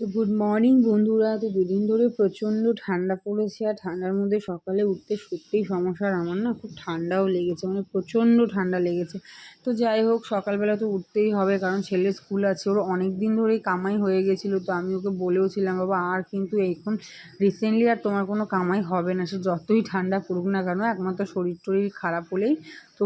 তো good morning বন্ধুরা। তো দুদিন ধরে প্রচণ্ড ঠান্ডা পড়েছে আর ঠান্ডার মধ্যে সকালে উঠতে সত্যিই সমস্যা আর আমার না খুব ঠান্ডাও লেগেছে মানে প্রচণ্ড ঠান্ডা লেগেছে। তো যাই হোক, সকালবেলা তো উঠতেই হবে কারণ ছেলে স্কুল আছে, ওর অনেক দিন ধরেই কামাই হয়ে গেছিল, তো আমি ওকে বলেও ছিলাম বাবা, আর কিন্তু এখন রিসেন্টলি আর তোমার কোনো কামাই হবে না, সে যতই ঠান্ডা পড়ুক না কেন, একমাত্র শরীর টরীর খারাপ হলেই তো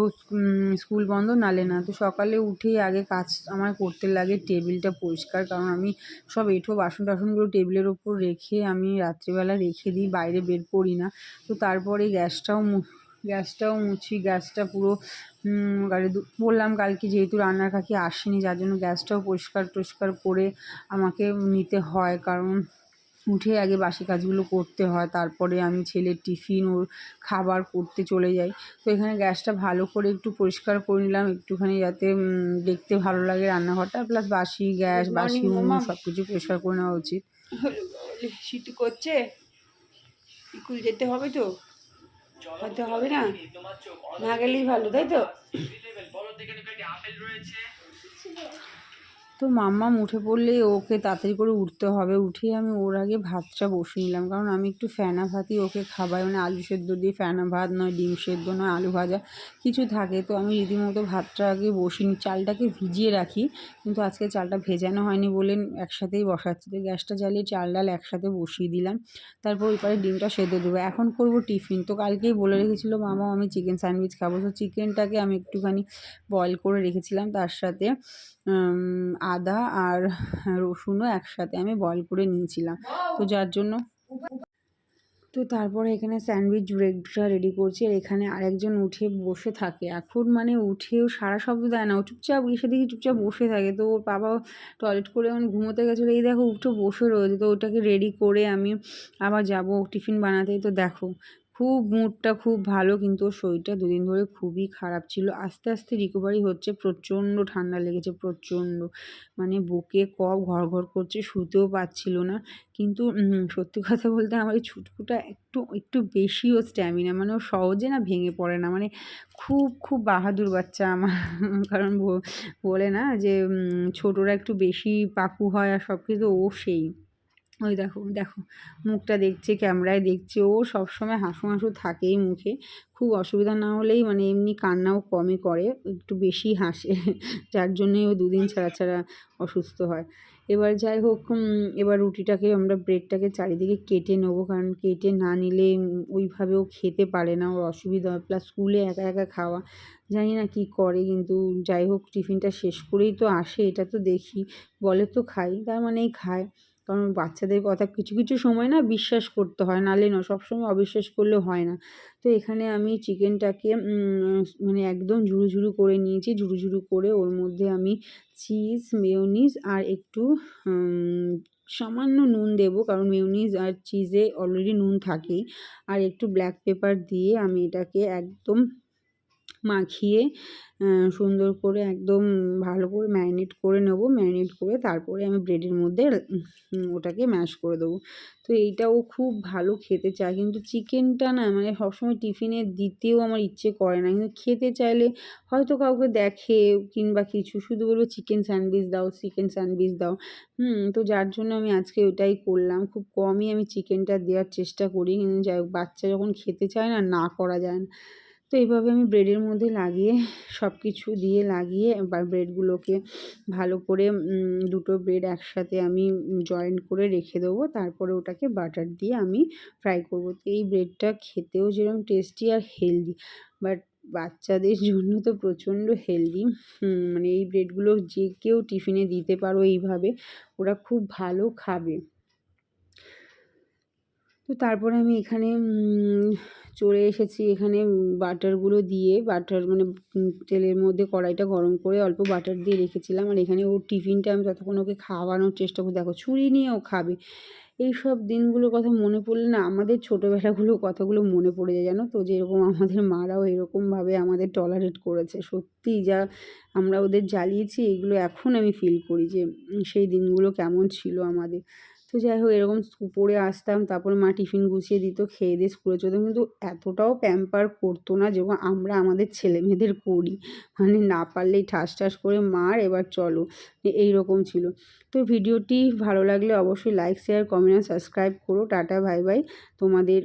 স্কুল বন্ধ নালে না। তো সকালে উঠেই আগে কাজ আমার করতে লাগে, টেবিলটা পরিষ্কার। কারণ আমি সব এঁঠো বাসন টাসনগুলো টেবিলের ওপর রেখে আমি রাত্রিবেলা রেখে দিই, বাইরে বের করি না। তো তারপরে গ্যাসটাও গ্যাসটাও মুছি, গ্যাসটা পুরো গাড়ি বললাম কালকে যেহেতু রান্নার কাকি আসেনি, যার জন্য গ্যাসটাও পরিষ্কার টরিষ্কার করে আমাকে নিতে হয়। কারণ উঠে আগে বাসি কাজগুলো করতে হয় তারপরে আমি ছেলের টিফিন ওর খাবার করতে চলে যাই। তো এখানে গ্যাসটা ভালো করে একটু পরিষ্কার করে নিলাম একটুখানি যাতে দেখতে ভালো লাগে রান্নাঘরটা প্লাস বাসি গ্যাস বাসি উনুন সব কিছু পরিষ্কার করে নেওয়া উচিত। শীত করছে। স্কুল যেতে হবে তো। হয়তো হবে না। না গেলেই ভালো তাই তো? তো মাম্মাম উঠে পড়লে ওকে তাড়াতাড়ি করে উঠতে হবে। উঠে আমি ওর আগে ভাতটা বসিয়ে নিলাম। কারণ আমি একটু ফ্যানা ভাতই ওকে খাবাই। মানে আলু সেদ্ধ দিয়ে ফ্যানা ভাত নয়, ডিম সেদ্ধ নয়, আলু ভাজা কিছু থাকে। তো আমি রীতিমতো ভাতটা আগে বসিয়ে নিই চালটাকে ভিজিয়ে রাখি। কিন্তু আজকে চালটা ভেজানো হয়নি বলে একসাথেই বসাচ্ছি। তো গ্যাসটা জ্বালিয়ে চাল ডাল একসাথে বসিয়ে দিলাম। তারপর ওই পারে ডিমটা সেদ্ধ দেবো। এখন করব টিফিন। তো কালকেই বলে রেখেছিলো মামা, আমি চিকেন স্যান্ডউইচ খাব। তো চিকেনটাকে আমি একটুখানি বয়েল করে রেখেছিলাম। তার সাথে আদা আর রসুনও একসাথে আমি বয়েল করে নিয়েছিলাম। তো যার জন্য তো তারপরে এখানে স্যান্ডউইচ ব্রেডটা রেডি করছি আর এখানে আরেকজন উঠে বসে থাকে। এখন মানে উঠেও সারা শব্দ দেয় না। ও চুপচাপ এসে দেখি চুপচাপ বসে থাকে। তো ওর বাবা টয়লেট করে এমন ঘুমোতে গেছিল। এই দেখো উঠে বসে রয়েছে। তো ওটাকে রেডি করে আমি আবার যাব টিফিন বানাতে। তো দেখো খুব মুডটা খুব ভালো, কিন্তু ওর শরীরটা দুদিন ধরে খুবই খারাপ ছিল। আস্তে আস্তে রিকভারি হচ্ছে, প্রচণ্ড ঠান্ডা লেগেছে, প্রচণ্ড। মানে বুকে কফ ঘর ঘর করছে, শুতেও পাচ্ছিল না। কিন্তু সত্যি কথা বলতে আমার এই ছুটকুটা একটু একটু বেশিও স্ট্যামিনা মানে ও সহজে না ভেঙে পড়ে না। মানে খুব খুব বাহাদুর বাচ্চা আমার। কারণ বলে না যে ছোটরা একটু বেশি পাকু হয় আর সব কিছু ও সেই। ওই দেখো দেখো, মুখটা দেখছে, ক্যামেরায় দেখছে, ও সবসময় হাসু হাসু থাকেই মুখে। খুব অসুবিধা না হলেই মানে এমনি কান্নাও কমই করে, একটু বেশি হাসে, যার জন্যই ও দুদিন ছাড়া ছাড়া অসুস্থ হয়। এবার যাই হোক এবার রুটিটাকে আমরা ব্রেডটাকে চারিদিকে কেটে নেব, কারণ কেটে না নিলে ওইভাবেও খেতে পারে না, ওর অসুবিধা হয়। প্লাস স্কুলে একা একা খাওয়া, জানি না কি করে, কিন্তু যাই হোক, টিফিনটা শেষ করেই তো আসে, এটা তো দেখি, বলে তো খাই, তার মানেই খায়। কারণ বাচ্চাদের কথা কিছু কিছু সময় না বিশ্বাস করতে হয়। নাহলে না, সবসময় অবিশ্বাস করলে হয় না। তো এখানে আমি চিকেনটাকে মানে একদম ঝুরু ঝুরু করে নিয়েছি। ঝুরু ঝুরু করে ওর মধ্যে আমি চিজ, মেয়োনিজ আর একটু সামান্য নুন দেব। কারণ মেয়োনিজ আর চিজে অলরেডি নুন থাকেই। আর একটু ব্ল্যাক পেপার দিয়ে আমি এটাকে একদম মাখিয়ে সুন্দর করে একদম ভালো করে ম্যারিনেট করে নেব, ম্যারিনেট করে তারপরে আমি ব্রেডের মধ্যে ওটাকে ম্যাশ করে দেবো। তো এইটাও খুব ভালো খেতে চায়। কিন্তু চিকেনটা না মানে সবসময় টিফিনে দিতেও আমার ইচ্ছে করে না। কিন্তু খেতে চাইলে হয়তো কাউকে দেখে কিংবা কিছু, শুধু বলব চিকেন স্যান্ডউইচ দাও, চিকেন স্যান্ডউইচ দাও। হুম, তো যার জন্য আমি আজকে ওটাই করলাম। খুব কমই আমি চিকেনটা দেওয়ার চেষ্টা করি। কিন্তু যাই বাচ্চা যখন খেতে চায় না না করা যায় না। তো এইভাবে আমি ব্রেডের মধ্যে লাগিয়ে সব কিছু দিয়ে লাগিয়ে ব্রেডগুলোকে ভালো করে দুটো ব্রেড একসাথে আমি জয়েন করে রেখে দেবো। তারপরে ওটাকে বাটার দিয়ে আমি ফ্রাই করব। তো এই ব্রেডটা খেতেও যেরকম টেস্টি আর হেলদি, বাট বাচ্চাদের জন্য তো প্রচণ্ড হেলদি। মানে এই ব্রেডগুলো যে কেউ টিফিনে দিতে পারো এইভাবে, ওরা খুব ভালো খাবে। তো তারপরে আমি এখানে চলে এসেছি এখানে বাটারগুলো দিয়ে। বাটার মানে তেলের মধ্যে কড়াইটা গরম করে অল্প বাটার দিয়ে রেখেছিলাম। আর এখানে ওর টিফিনটা আমি ততক্ষণ ওকে খাওয়ানোর চেষ্টা করি দেখো, ছুরি নিয়ে ও খাবে। এই সব দিনগুলোর কথা মনে পড়লে না, আমাদের ছোটোবেলাগুলো কথাগুলো মনে পড়ে যায়, জানো তো? যেরকম আমাদের মারাও এরকমভাবে আমাদের টলারেট করেছে। সত্যি যা আমরা ওদের জ্বালিয়েছি, এগুলো এখন আমি ফিল করি যে সেই দিনগুলো কেমন ছিল আমাদের। তো যাই হোক এরকম পরে আসতাম, তারপর মা টিফিন গুছিয়ে দিত, খেয়ে দিয়ে স্কুলে চলতাম কিন্তু এতটাও প্যাম্পার করতো না যেরকম আমরা আমাদের ছেলে মেয়েদের করি। মানে না পারলেই ঠাস ঠাস করে, মার, এবার চলো। এই রকম ছিল। তো ভিডিওটি ভালো লাগলে অবশ্যই লাইক শেয়ার কমেন্ট আর সাবস্ক্রাইব করো। টাটা ভাই ভাই তোমাদের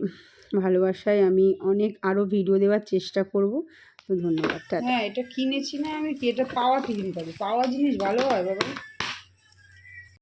ভালোবাসায় আমি অনেক আরও ভিডিও দেওয়ার চেষ্টা করব। তো ধন্যবাদ, টাটা। হ্যাঁ এটা কিনেছি না আমি এটা পাওয়া টিফিন পাবো? পাওয়া জিনিস ভালো হয়, বাবা।